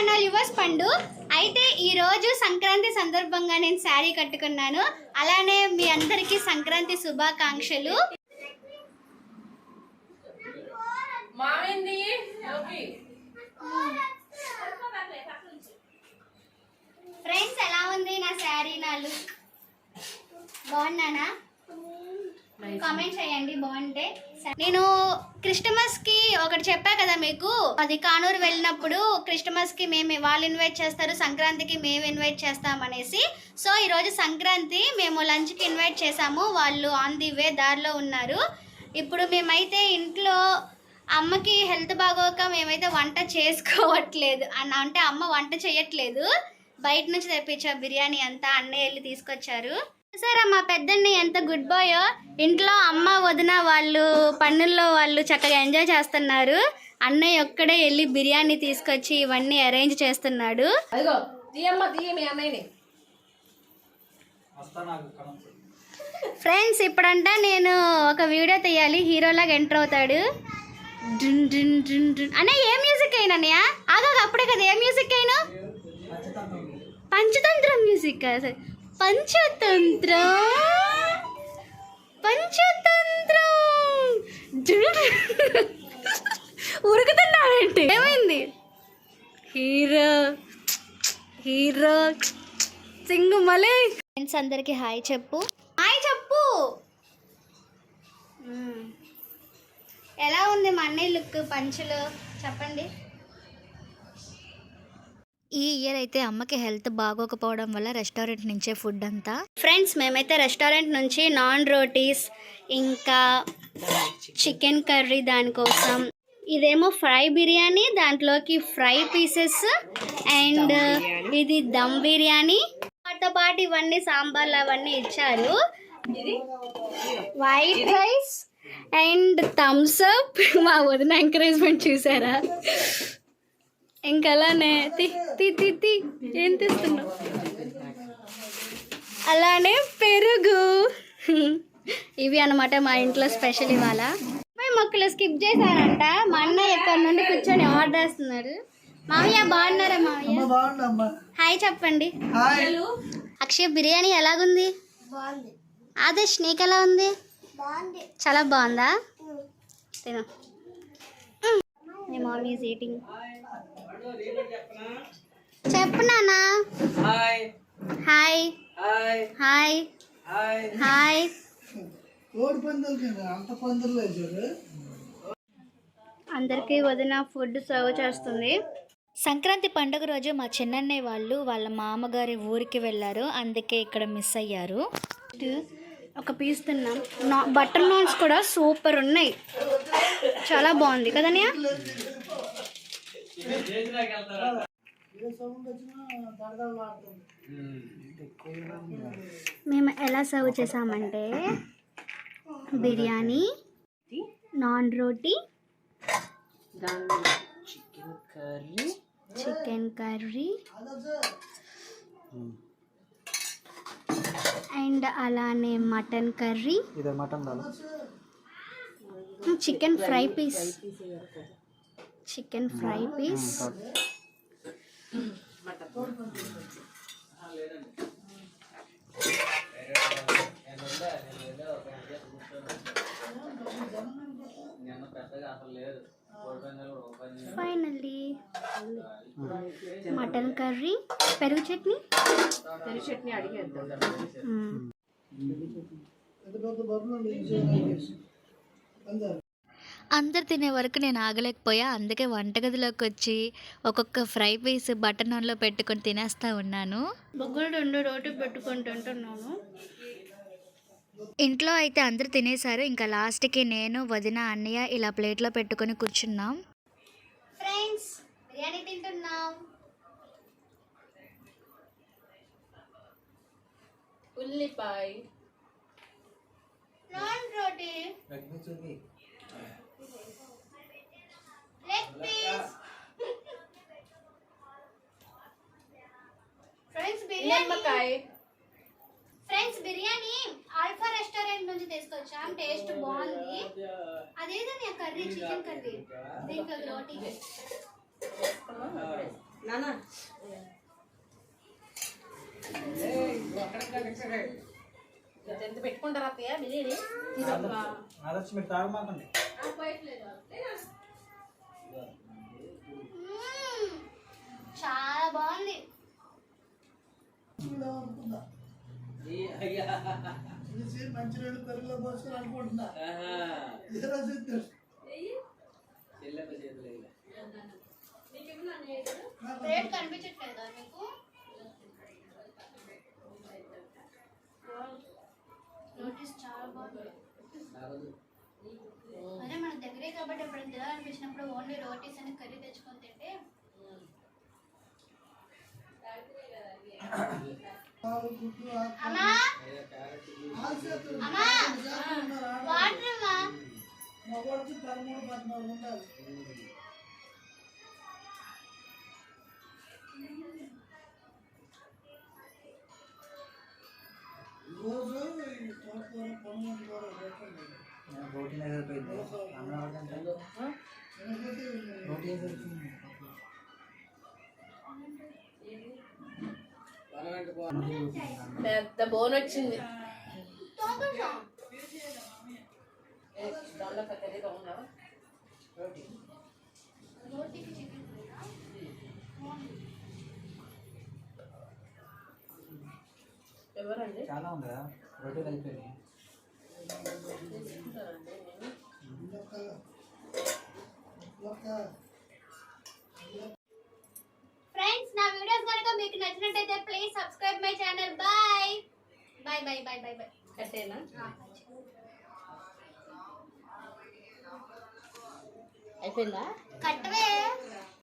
నన్ను యువర్స్ పండు. అయితే ఈరోజు సంక్రాంతి సందర్భంగా నేను శారీ కట్టుకున్నాను. అలానే మీ అందరికీ సంక్రాంతి శుభాకాంక్షలు మామింది ఓకే ఫ్రెండ్స్ ఎలా ఉంది నా శారీ నా లుక్ బాగున్నానా కామెంట్ చేయండి బాగుంటే నేను క్రిస్టమస్కి ఒకటి చెప్పా కదా మీకు? అది కానూరు వెళ్ళినప్పుడు క్రిస్టమస్కి మేము వాళ్ళు ఇన్వైట్ చేస్తారు సంక్రాంతికి మేము ఇన్వైట్ చేస్తాం అనేసి. సో ఈ రోజు సంక్రాంతి మేము లంచ్కి ఇన్వైట్ చేసాము. వాళ్ళు ఆన్ ది వే దారిలో ఉన్నారు. ఇప్పుడు మేమైతే ఇంట్లో అమ్మకి హెల్త్ బాగోక మేమైతే వంట చేసుకోవట్లేదు. అన్న అంటే అమ్మ వంట చేయట్లేదు. బయట నుంచి తెప్పించా బిర్యానీ అంతా అన్నయ్య వెళ్ళి తీసుకొచ్చారు. సరే మా పెద్దన్ని ఎంత గుడ్ బాయో ఇంట్లో అమ్మ వదిన వాళ్ళు పన్నుల్లో వాళ్ళు చక్కగా ఎంజాయ్ చేస్తున్నారు అన్నయ్య ఒక్కడే వెళ్ళి బిర్యానీ తీసుకొచ్చి ఇవన్నీ అరేంజ్ చేస్తున్నాడు ఫ్రెండ్స్ ఇప్పుడంట నేను ఒక వీడియో తీయాలి హీరోలాగా ఎంటర్ అవుతాడు డున్ డున్ డున్ డున్. అన్నయ్య ఏ మ్యూజిక్ అయినా ఆగా అప్పుడే కదా ఏ మ్యూజిక్ అయినా పంచతంత్రం మ్యూజిక్ కాదు. పంచతంత్రం! పంచతంత్రం. ఉరుకుతున్నావేంటి ఏమైంది? హీరో! హీరో! సింగు మలే! ఫ్రెండ్స్ అందరికి హాయ్ చెప్పు. హాయ్ చెప్పు. ఎలా ఉంది మా అన్నయ్య లుక్ పంచులు? చెప్పండి. ఈ ఇయర్ అయితే అమ్మకి హెల్త్ బాగోకపోవడం వల్ల రెస్టారెంట్ నుంచే ఫుడ్ అంతా. ఫ్రెండ్స్ మేమైతే రెస్టారెంట్ నుంచి నాన్ రోటీస్ ఇంకా చికెన్ కర్రీ దానికోసం ఇదేమో ఫ్రై బిర్యానీ దాంట్లోకి ఫ్రై పీసెస్ అండ్ ఇది దమ్ బిర్యానీ. వాటితో పాటు ఇవన్నీ సాంబార్లు అవన్నీ ఇచ్చారు. White rice and Thums Up మా వదిన ఎంకరేజ్మెంట్ చూసారా? ఇంకా అలానే తి తి తి. ఏం తెస్తున్నావు? అలానే పెరుగు. ఇవి అన్నమాట మా ఇంట్లో స్పెషల్ ఇవాళ. మేము మొక్కలు స్కిప్ చేశారంట. మా అన్న ఇక్కడ నుండి కూర్చొని ఆర్డర్ వేస్తున్నాడు మామయ్య బాగున్నారా మామయ్య? హాయ్ చెప్పండి. హాయ్. అక్షయ్ బిర్యానీ ఎలాగుంది? ఆదేశ్ నీకు ఎలా ఉంది? చాలా బాగుందా? తిను. మామీ ఈజ్ ఈటింగ్ చెప్పు నాన్న హాయ్. హాయ్. హాయ్. అందరికీ వదిన ఫుడ్ సర్వ్ చేస్తుంది. సంక్రాంతి పండుగ రోజు మా చిన్నన్నయ్య వాళ్ళు వాళ్ళ మామగారి ఊరికి వెళ్ళారు. అందుకే ఇక్కడ మిస్ అయ్యారు. ఒక పీస్ తిన్నాం. నా బటర్ నాన్స్ కూడా సూపర్ ఉన్నాయి. చాలా బాగుంది కదనయ్య మేము ఎలా సర్వ్ చేసామంటే biryani naan roti chicken curry chicken curry and అలానే mutton curry. Mutton chicken fry piece. Chicken fry piece. Finally mutton curry పెరుగు చట్నీ. తెరి చట్నీ అడిగేద్దాం. అందరు తినే వరకు నేను ఆగలేకపోయా. అందుకే వంటగదిలోకి వచ్చి ఒక్కొక్క ఫ్రై పీస్ బటర్ నాన్లో పెట్టుకొని తినేస్తా ఉన్నాను. బొగ్గులు రెండు రోటి పెట్టుకొని తింటున్నాను. ఇంట్లో అయితే అందరూ తినేశారు. ఇంకా లాస్ట్కి నేను వదిన అన్నయ్య ఇలా ప్లేట్లో పెట్టుకొని కూర్చున్నాం. ఫ్రెండ్స్ బిర్యానీ తింటున్నాం. ఉల్లిపాయ. Naan roti. Leg piece friends biryani. Friends biryani Alpha restaurant నుంచి తీసుకొచ్చాం? టేస్ట్ బాగుంది. అదేదని కర్రీ చికెన్ కర్రీ? దీంట్లో రోటీ. నానా ఎంత పెట్టుకుంటారా అత్తయ్య బిర్యానీ? ఆదర్శ మీరు తాగమాకండి. మ్మ్. మంచి నీళ్ళు పెరుగులో పోసుకొని అనుకుంటున్నా. ఏ రోజు ఇద్దరు. రేట్ కనిపించట్లేదా మీకు? నోటీస్ చాలా బాగుంది. అదే మన దగ్గరే కాబట్టి ఎప్పుడైనా తినాలనిపించినప్పుడు ఓన్లీ రోటీస్ అని కర్రీ తెచ్చుకొని తింటే మగవాడికి పదమూడు పద్నాలుగు ఉండాలి రోజు తోటకూర కూర వచ్చింది తోకొంచెం. దాంట్లో పెద్దదిగా ఉందా రోటీ రోటీకి చికెన్ కూర. ఎవరండి? చాలా ఉంది? కదా రొట్టెలు అయిపోయినాయి. తీసుకుంటారండి నేను my channel bye bye bye bye bye bye కట్టేనా? అయిపోయిందా? కట్టవే.